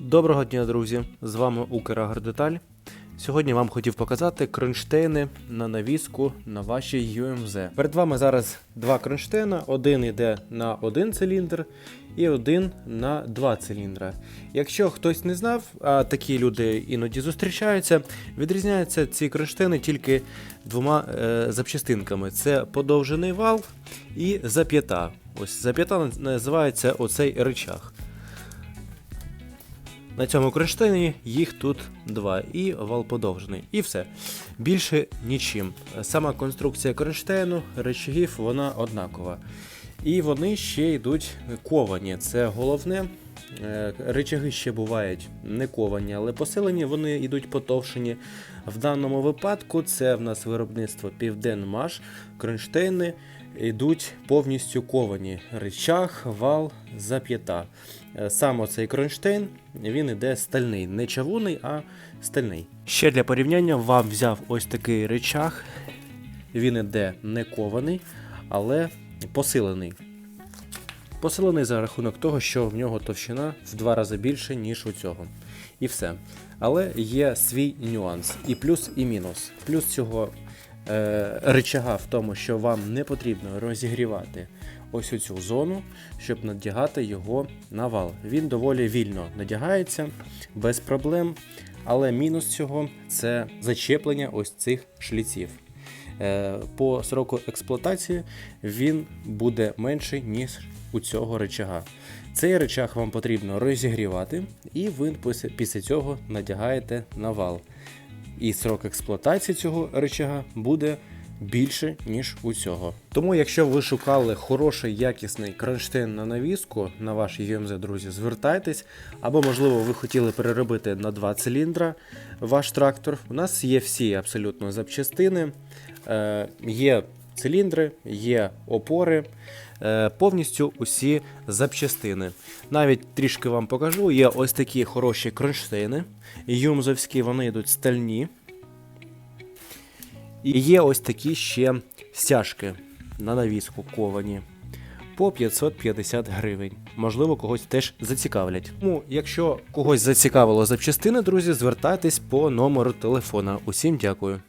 Доброго дня, друзі! З вами Украгродеталь. Сьогодні вам хотів показати кронштейни на навіску на вашій UMZ. Перед вами зараз два кронштейна. Один йде на один циліндр і один на два циліндра. Якщо хтось не знав, а такі люди іноді зустрічаються, відрізняються ці кронштейни тільки двома е, запчастинками: це подовжений вал і зап'ята. Ось зап'ята називається оцей рычаг. На цьому кронштейні їх тут два, і вал подовжений. І все. Більше нічим. Сама конструкція кронштейну, речагів, вона однакова. І вони ще йдуть ковані. Це головне. Е, Речаги ще бувають не ковані, але посилені, вони йдуть потовшені. В даному випадку це в нас виробництво Південмаш. Кронштейни йдуть повністю ковані. Речах, вал, зап'ята. Е, Сам оцей кронштейн він іде стальний, не чавунний, а стальний. Ще для порівняння вам взяв ось такий речах. Він іде не кований, але посилений. Посилений за рахунок того, що в нього товщина в два рази більше, ніж у цього. І все. Але є свій нюанс. І плюс, і мінус. Плюс цього е, речага в тому, що вам не потрібно розігрівати ось у цю зону, щоб надягати його на вал. Він доволі вільно надягається, без проблем. Але мінус цього це зачеплення ось цих шліців. Е, По сроку експлуатації він буде менший, ніж у цього речага. Цей речаг вам потрібно розігрівати, і ви після- цього надягаєте на вал. І срок експлуатації цього речага буде більше, ніж у цього. Тому, якщо ви шукали хороший якісний кронштейн на навіску на ваш UMZ, друзі, звертайтесь. Або, можливо, ви хотіли переробити на два циліндра ваш трактор. У нас є всі абсолютно запчастини. Е, є циліндри, є опори, е, повністю усі запчастини. Навіть трішки вам покажу, є ось такі хороші кронштейни. Юмзовські, вони йдуть стальні. І є ось такі ще стяжки на навіску ковані по 550 гривень. Можливо, когось теж зацікавлять. Тому, якщо когось зацікавило запчастини, друзі, звертайтесь по номеру телефона. Усім дякую.